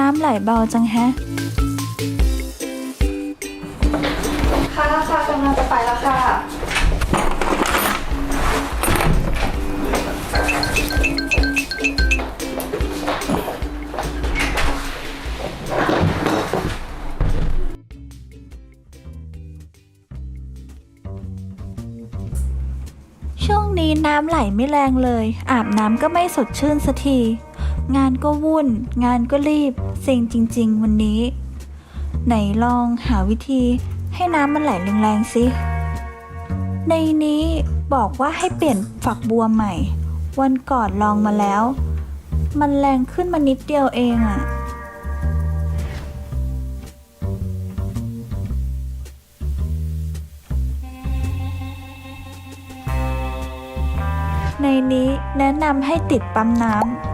เบาจังแฮะ ค่ะค่ะกำลังจะไปแล้วค่ะ ช่วงนี้น้ำไหลไม่แรงเลย อาบน้ำก็ไม่สดชื่นสักที งานก็วุ่น งานก็รีบ เซ็งจริง ๆ วันนี้ ไหนลองหาวิธี ให้น้ำมันไหลแรงๆสิ ในนี้บอกว่าให้เปลี่ยนฝักบัวใหม่ วันก่อนลองมาแล้ว มันแรงขึ้นมานิดเดียวเองอะในนี้แนะนำให้ติดปั๊มน้ำ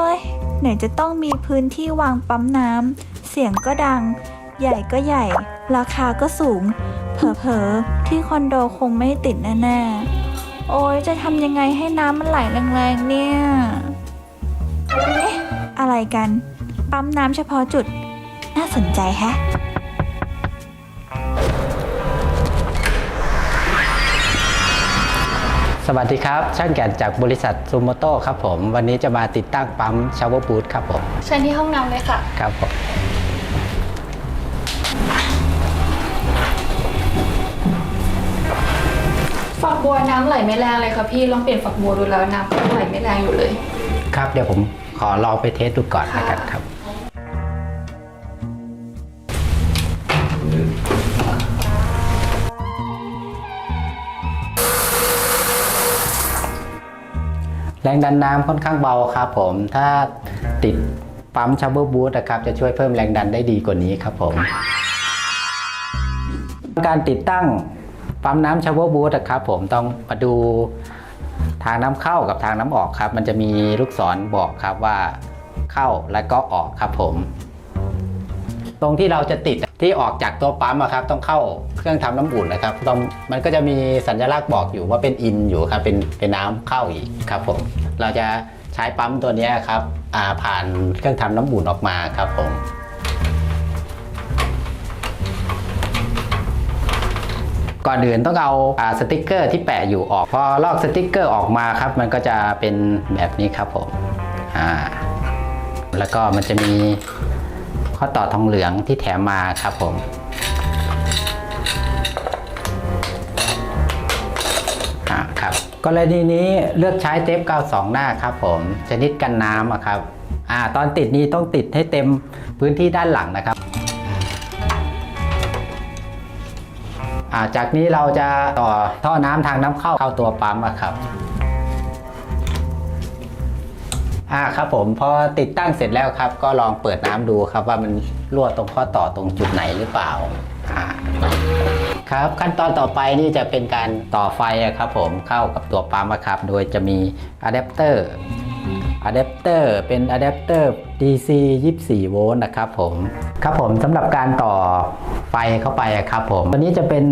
ฮ้ย ไหนจะต้องมีพื้นที่วางปั๊มน้ำ เสียงก็ดัง ใหญ่ก็ใหญ่ ราคาก็สูง เผลอๆ ที่คอนโดคงไม่ติดแน่ๆ โอ้ยจะทำยังไงให้น้ำมันไหลแรงๆ เนี่ย เอ๊ะ อะไรกัน ปั๊มน้ำเฉพาะจุด น่าสนใจแฮะ สวัสดีครับ ช่างแก่นจากบริษัทซูโมโต้ครับผม วันนี้จะมาติดตั้งปั๊มชาวเวอร์บูทครับผม เชิญที่ห้องน้ำเลยค่ะ ครับผม ฝักบัวน้ำไหลไม่แรงเลยค่ะพี่ ลองเปลี่ยนฝักบัวดูแล้วน้ำก็ไหลไม่แรงอยู่เลย ครับเดี๋ยวผมขอลองไปเทสดูก่อนแล้วกันครับ แรงดันน้ำค่อนข้างเบาครับผมถ้าติดปั๊มชาวเวอร์บูทนะครับจะช่วยเพิ่มแรงดันได้ดีกว่านี้ครับผมการติดตั้งปั๊มน้ำชาวเวอร์บูทนะครับผมต้องมาดูทางน้ำเข้ากับทางน้ำออกครับ มันจะมีลูกศรบอกครับว่าเข้าและก็ออกครับผม ตรงที่เราจะติด ที่ออกจากตัวปั๊มอะครับต้องเข้าเครื่องทำน้ำอุ่นนะครับต้องมันก็จะมีสัญลักษณ์บอกอยู่ว่าเป็นอินอยู่ครับเป็นเป็นน้ำเข้าอีกครับผมเราจะใช้ปั๊มตัวนี้ครับผ่านเครื่องทำน้ำอุ่นออกมาครับผมก่อนอื่นต้องเอาอาสติกเกอร์ที่แปะอยู่ออก พอลอกสติกเกอร์ออกมาครับ มันก็จะเป็นแบบนี้ครับผมอ่าแล้วก็มันจะมี ข้อต่อทองเหลืองที่แถมมาครับผมอ่าครับ กรณีนี้เลือกใช้เทปกาวสองหน้าครับผมชนิดกันน้ำครับอ่าตอนติดนี้ต้องติดให้เต็มพื้นที่ด้านหลังนะครับอ่าจากนี้เราจะต่อท่อน้ำทางน้ำเข้าเข้าตัวปั๊มครับ อ่าครับผมพอติดตั้งเสร็จแล้วครับ ก็ลองเปิดน้ำดูครับว่ามันรั่วตรงข้อต่อตรงจุดไหนหรือเปล่าอ่าครับขั้นตอนต่อไปนี่จะเป็นการต่อไฟอะครับผมเข้ากับตัวปั๊มอะครับ โดยจะมีอะแดปเตอร์อะแดปเตอร์เป็นอะแดปเตอร์ DC 24 โวลต์นะครับผม ครับผมสำหรับการต่อไฟเข้าไปอะครับผมตัวนี้จะเป็น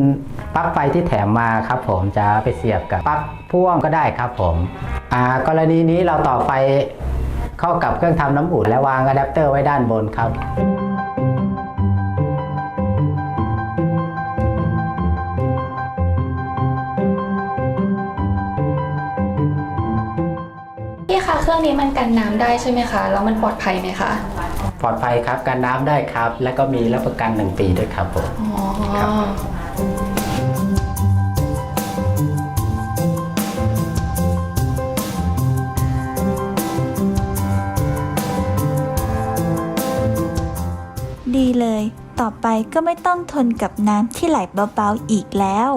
ปลั๊กไฟที่แถมมาครับผมจะไปเสียบกับปลั๊กพ่วงก็ได้ครับผมอ่ากรณีนี้เราต่อไฟ เข้ากับเครื่องทำน้ำอุ่นและวางอะแดปเตอร์ไว้ด้านบนครับ พี่คะเครื่องนี้มันกันน้ำได้ใช่ไหมคะ แล้วมันปลอดภัยไหมคะ ปลอดภัยครับการน้ำได้ครับ และก็มีรับประกัน 1 ปีด้วยครับผม อ๋อ ดีเลย ต่อไปก็ไม่ต้องทนกับน้ำที่ไหลเบาๆอีกแล้ว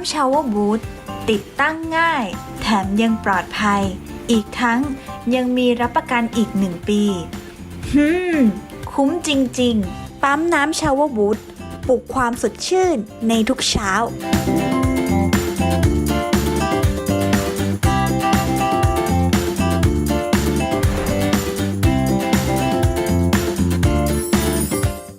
ำชาวเวอร์บูทติดตั้งง่าย แถมยังปลอดภัย อีกทั้งยังมีรับประกันอีก1ปีฮึมคุ้มจริง ๆ ปั๊มน้ำชาวบูดปลุกความสดชื่นในทุกเช้า